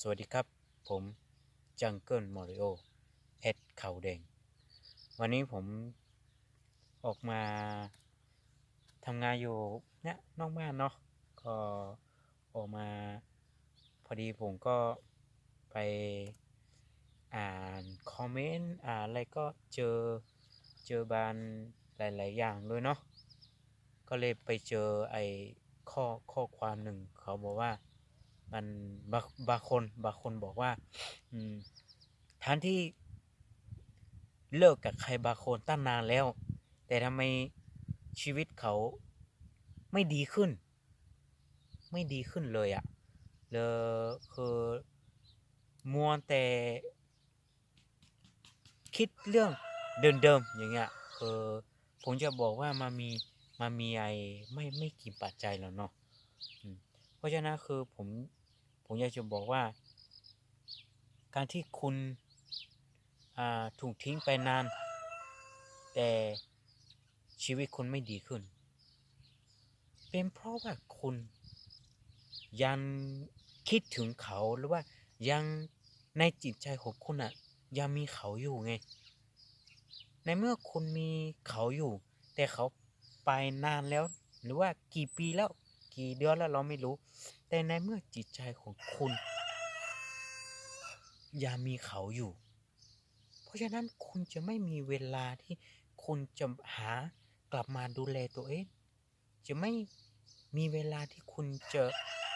สวัสดีครับ ผมจังเกิลมอริโอเอ็ดเขาแดง วันนี้ผมออกมาทำงานอยู่เนี่ยนอกบ้านเนาะก็ออกมาพอดีผมก็ไปอ่านคอมเมนต์อ่านอะไรก็เจอเจอบานหลาย ๆ อย่างเลยเนาะก็เลยไปเจอไอ้ข้อข้อความหนึ่งเขาบอกว่า มันบางบางคนบางคนบอกว่าทั้งที่เลิกกับใครบางคนตั้งนานแล้ว แต่ทำไมชีวิตเขาไม่ดีขึ้น ไม่ดีขึ้นเลยอะ่ะเลยคือมัวแต่ คิดเรื่องเดิมๆอย่างเงี้ยคือผมจะบอกว่ามันมีมันมีไอไม่ไม่กี่ปัจจัยแล้วเนาะ ราะฉะนั้นคือผมผมอยากจะบอกว่า การที่คุณถูกทิ้งไปนาน แต่ชีวิตคุณไม่ดีขึ้น เป็นเพราะว่าคุณ ยังคิดถึงเขาหรือว่ายังในจิตใจของคุณอะยังมีเขาอยู่ไง ในเมื่อคุณมีเขาอยู่ แต่เขาไปนานแล้ว หรือว่ากี่ปีแล้ว กี่เดือนแล้วเราไม่รู้ แต่ในเมื่อจิตใจของคุณยังมีเขาอยู่ เพราะฉะนั้นคุณจะไม่มีเวลาที่คุณจะหากลับมาดูแลตัวเอง จะไม่มีเวลาที่คุณจะ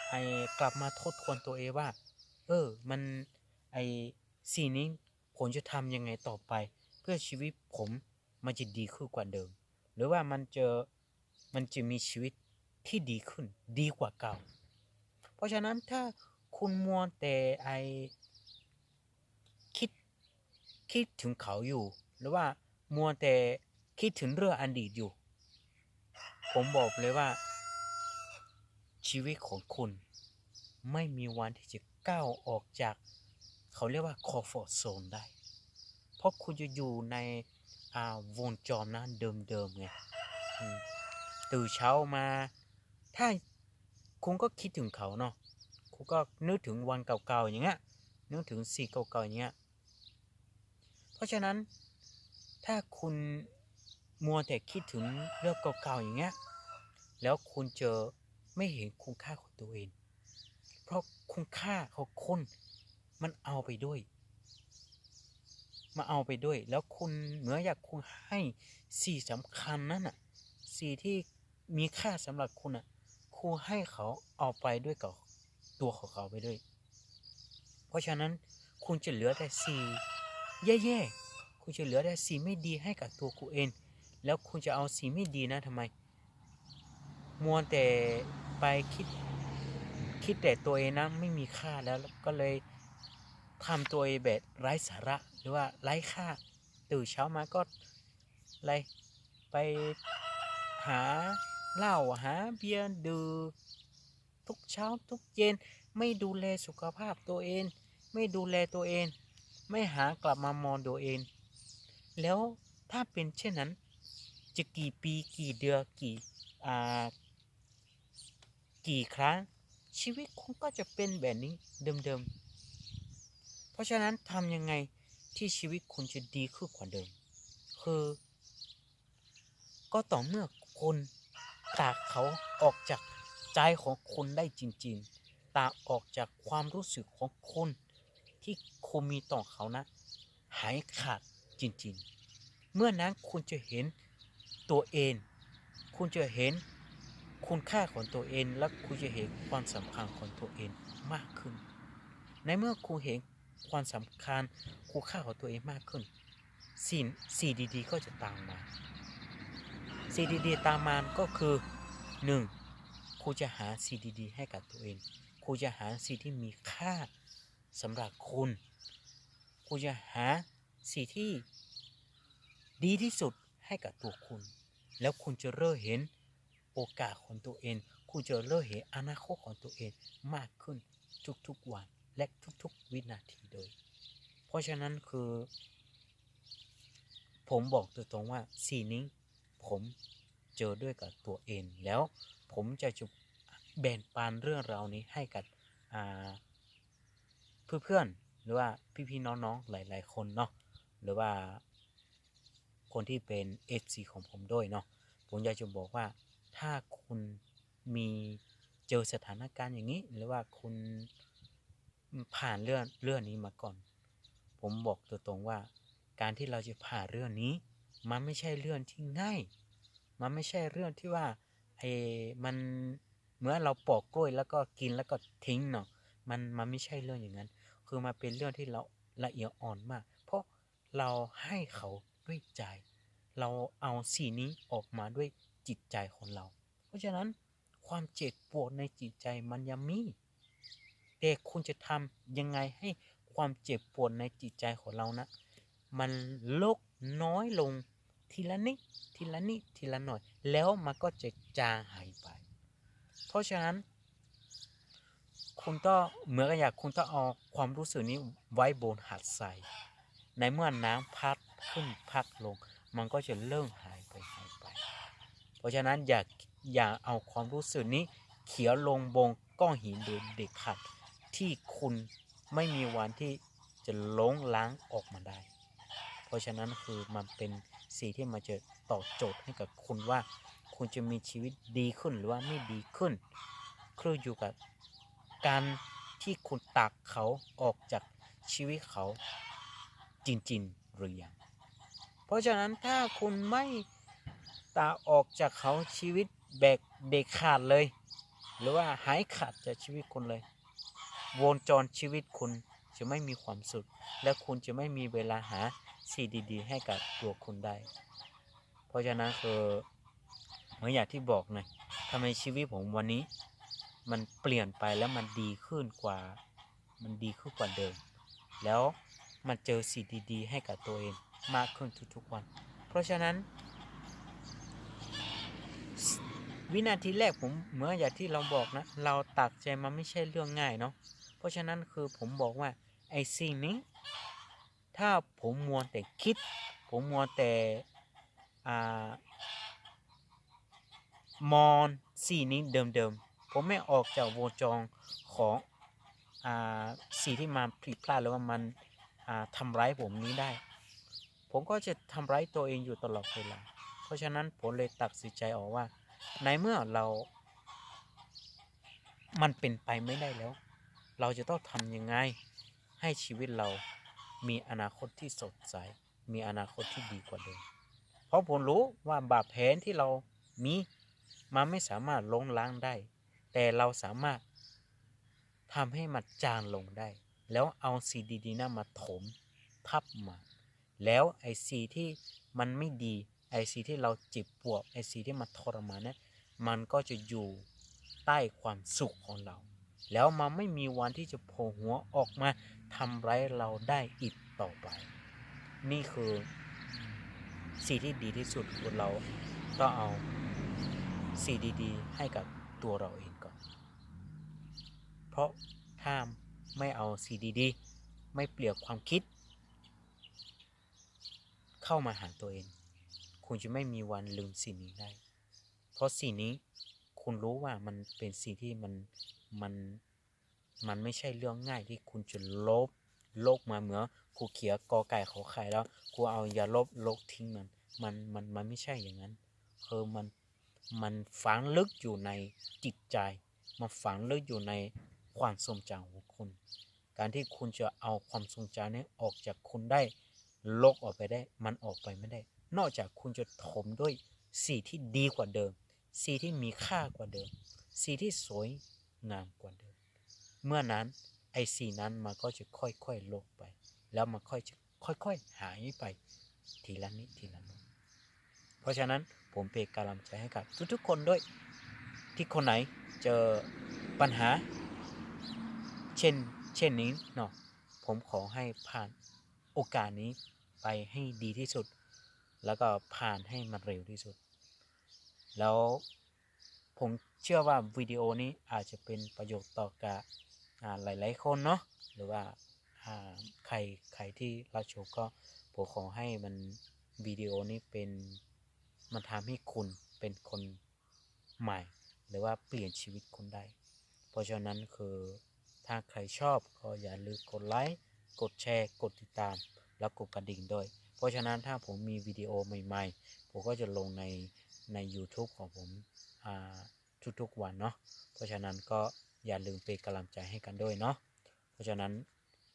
ไอกลับมาทบทวนตัวเองว่า เออ มันไอสิ่งนี้ผมจะทำยังไงต่อไป เพื่อชีวิตผมมันจะดีขึ้นกว่าเดิม หรือว่ามันจะมันจะมีชีวิต ที่ดีขึ้นดีกว่าเก่า เพราะฉะนั้นถ้าคุณมัวแต่ไอคิดคิดถึงเขาอยู่ หรือว่ามัวแต่คิดถึงเรื่องอดีตอยู่ ผมบอกเลยว่า ชีวิตของคุณไม่มีวันที่จะก้าวออกจาก เขาเรียกว่า comfort zone ได้ เพราะคุณจะอยู่ในอ่าวงจรนั้นเดิมๆไงตื่นเช้ามา ถ้าคุณก็คิดถึงเขาเนาะคุณก็นึกถึงวันเก่าๆอย่างเงี้ยนึกถึงสิ่งเก่าๆอย่างเงี้ยเพราะฉะนั้นถ้าคุณมัวแต่คิดถึงเรื่องเก่าๆอย่างเงี้ยแล้วคุณจะไม่เห็นคุณค่าของตัวเอง เพราะคุณค่าของคุณมันเอาไปด้วย มาเอาไปด้วย แล้วคุณเหมือนอยากคุณให้สิ่สำคัญนั่นน่ะสิ่ที่มีค่าสำหรับคุณอะ คุณให้เขาเอาไปด้วยกับตัวของเขาไปด้วย เพราะฉะนั้นคุณจะเหลือแต่สิ่งแย่ๆ คุณจะเหลือแต่สิ่งไม่ดีให้กับตัวคุณเอง แล้วคุณจะเอาสิ่งไม่ดีนะทำไม มัวแต่ไปคิดคิดแต่ตัวเองนะไม่มีค่าแล้วก็เลยทำตัวเองแบบไร้สาระหรือว่าไร้ค่าตื่นเช้ามาก็อะไรไปหา เหล้าหาเบียร์ดื่มทุกเช้าทุกเย็น ไม่ดูแลสุขภาพตัวเอง ไม่ดูแลตัวเอง ไม่หากลับมามองตัวเอง แล้วถ้าเป็นเช่นนั้น จะกี่ปีกี่เดือนกี่อ่ากี่ครั้ง ชีวิตคุณก็จะเป็นแบบนี้เดิมๆ เพราะฉะนั้นทำยังไงที่ชีวิตคุณจะดีขึ้นกว่าเดิม คือ ก็ต่อเมื่อคุณ ตากเขาออกจากใจของคุณได้จริงๆตากออกจากความรู้สึกของคุณที่คุณมีต่อเขานะ หายขาดจริงๆ เมื่อนั้นคุณจะเห็นตัวเอง คุณจะเห็นคุณค่าของตัวเอง และคุณจะเห็นความสำคัญของตัวเองมากขึ้น ในเมื่อคุณเห็นความสำคัญคุณค่าของตัวเองมากขึ้น สิ่งสิ่งดีๆ ก็จะตามมา สิ่งดีๆตามมาก็คือหนึ่งคุณจะหาสิ่งดีๆให้กับตัวเองคุณจะหาสิ่งที่มีค่าสำหรับคุณคุณจะหาสิ่งที่ดีที่สุดให้กับตัวคุณ แล้วคุณจะเริ่มเห็นโอกาสของตัวเอง คุณจะเริ่มเห็นอนาคตของตัวเองมากขึ้นทุกๆวันและทุกๆวินาทีเลย เพราะฉะนั้นคือ ผมบอกตัวตรงว่าสิ่งนี้ ผมเจอด้วยกับตัวเองแล้ว ผมจะจะแบ่งปันเรื่องราวนี้ให้กับเพื่อนๆหรือว่าพี่ๆน้องๆหลายๆคนเนาะหรือว่าคนที่เป็น FC ของผมด้วยเนาะผมอยากจะบอกว่าถ้าคุณมีเจอสถานการณ์อย่างนี้ หรือว่าคุณผ่านเรื่องเรื่องนี้มาก่อน ผมบอกตัวตรงว่า การที่เราจะผ่านเรื่องนี้ มันไม่ใช่เรื่องที่ง่าย มันไม่ใช่เรื่องที่ว่าไอ้มันเหมื่อนเราปอกกล้วยแล้วก็กินแล้วก็ทิ้งเนาะมันมันไม่ใช่เรื่องอย่างนั้น คือมันเป็นเรื่องที่เราละเอียดอ่อนมาก เพราะเราให้เขาด้วยใจ เราเอาสิ่งนี้ออกมาด้วยจิตใจของเรา เพราะฉะนั้นความเจ็บปวดในจิตใจมันยังมีแต่คุณจะทำยังไงให้ความเจ็บปวดในจิตใจของเรานะ มันลดน้อยลง ทีละนิดทีละนิดทีละหน่อย แล้วมันก็จะจางหายไป เพราะฉะนั้น คุณต้องเหมือนกับอยากคุณต้องเอาความรู้สึกนี้ไว้บนหัดใส่ในเมื่อน้ำพัดขึ้นพัดลง มันก็จะเริ่มหายไปหายไป เพราะฉะนั้นอย่าอย่าเอาความรู้สึกนี้ เขียวลงบนก้อนหินโดยเด็ดขาดที่คุณไม่มีวันที่จะล้งล้างออกมาได้ เพราะฉะนั้นคือมันเป็น สิ่งที่มันจะตอบโจทย์ให้กับคุณว่า คุณจะมีชีวิตดีขึ้นหรือว่าไม่ดีขึ้นคืออยู่กับการที่คุณตักเขาออกจากชีวิตเขาจริงๆหรือยัง เพราะฉะนั้นถ้าคุณไม่ตาออกจากเขาชีวิตแบกเด็กขาดเลย หรือว่าหายขาดจากชีวิตคุณเลย วงจรชีวิตคุณจะไม่มีความสุข และคุณจะไม่มีเวลาหา สิ่งดีๆ ให้กับตัวคุณได้ เพราะฉะนั้นคือเหมือนอย่างที่บอกไงทำไมชีวิตผมวันนี้ มันเปลี่ยนไปแล้วมันดีขึ้นกว่า มันดีขึ้นกว่าเดิม แล้วมันเจอสิ่งดีๆ ให้กับตัวเองมากขึ้นทุกๆวัน เพราะฉะนั้น วินาทีแรกผมเหมื่อนอย่างที่เราบอกนะ เราตักใจมันไม่ใช่เรื่องง่ายเนาะเพราะฉะนั้นคือผมบอกว่าไอ้สิ่งนี้ ถ้าผมมัวแต่คิด ผมมัวแต่อมอนสิ่นี้เดิมๆ ผมไม่ออกจากวงจรของอสิ่ที่มันผิดพลาดหรือว่ามันอ่าทำร้ายผมนี้ได้ ผมก็จะทำร้ายตัวเองอยู่ตลอดเวลา เพราะฉะนั้นผมเลยตัดสินใจออกว่า ในเมื่อเรา มันเป็นไปไม่ได้แล้ว เราจะต้องทำยังไงให้ชีวิตเรา มีอนาคตที่สดใส มีอนาคตที่ดีกว่าเดิม เพราะผมรู้ว่าบาปแผนที่เรามีมันไม่สามารถลงล้างได้ แต่เราสามารถทำให้มันจางลงได้ แล้วเอาสีดีๆนั้นมาถมทับมา แล้วไอ้สีที่มันไม่ดีไอ้สีที่เราเจ็บปวดไอ้สีที่มันทรมานเนี่ยมันก็จะอยู่ใต้ความสุขของเรา แล้วมันไม่มีวันที่จะโผล่หัวออกมาทำร้ายเราได้อีกต่อไป นี่คือสิ่งที่ดีที่สุดคือเราต้องเอาสิ่งดีๆ ให้กับตัวเราเองก่อน เพราะถ้าไม่เอาสิ่งดีๆ ไม่เปลี่ยนความคิด เข้ามาหาตัวเอง คุณจะไม่มีวันลืมสิ่งนี้ได้ เพราะสิ่งนี้คุณรู้ว่ามันเป็นสิ่งที่มัน มันมันไม่ใช่เรื่องง่ายที่คุณจะลบโลกมาเหมือนครูเขียกอไก่ขอไข่แล้วครูเอายาลบโลกทิ้งมัน มันมันมันไม่ใช่อย่างนั้นคือมันมันฝังลึกอยู่ในจิตใจ มันฝังลึกอยู่ในความทรงจำของคุณ การที่คุณจะเอาความทรงจำนี้ออกจากคุณได้ลกออกไปได้ มันออกไปไม่ได้ นอกจากคุณจะถมด้วยสีที่ดีกว่าเดิม สีที่มีค่ากว่าเดิม สีที่สวย งามกว่าเดิม เมื่อนั้นไอ้สีนั้นมันก็จะค่อยๆลกไป แล้วมันค่อยจะค่อยๆหายไป ทีละนิดทีละนิดเพราะฉะนั้นผมเป็นกำลังใจให้กับทุกๆคนด้วย ที่คนไหนเจอปัญหา เช่นเช่นนี้เนาะผมขอให้ผ่านโอกาสนี้ไปให้ดีที่สุด แล้วก็ผ่านให้มันเร็วที่สุด แล้ว ผมเชื่อว่าวิดีโอนี้อาจจะเป็นประโยชน์ต่อกับหลาย ๆ คนเนาะหรือว่าใครใครที่รับชมก็ผมขอให้มันวิดีโอนี้เป็นมันทำให้คุณเป็นคนใหม่ หรือว่าเปลี่ยนชีวิตคุณได้ เพราะฉะนั้นคือถ้าใครชอบก็อย่าลืมกดไลค์กดแชร์ กดติดตาม แล้วกดกระดิ่งด้วย เพราะฉะนั้นถ้าผมมีวิดีโอใหม่ ๆ ผมก็จะลงในใน YouTube ของผม ทุกๆวันเนาะเพราะฉะนั้นก็อย่าลืมเป็นกำลังใจให้กันด้วยเนาะเพราะฉะนั้น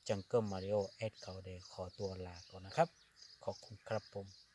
จังเกิลมาริโอแอดเขาเดขอตัวลาก่อนนะครับ ขอบคุณครับผม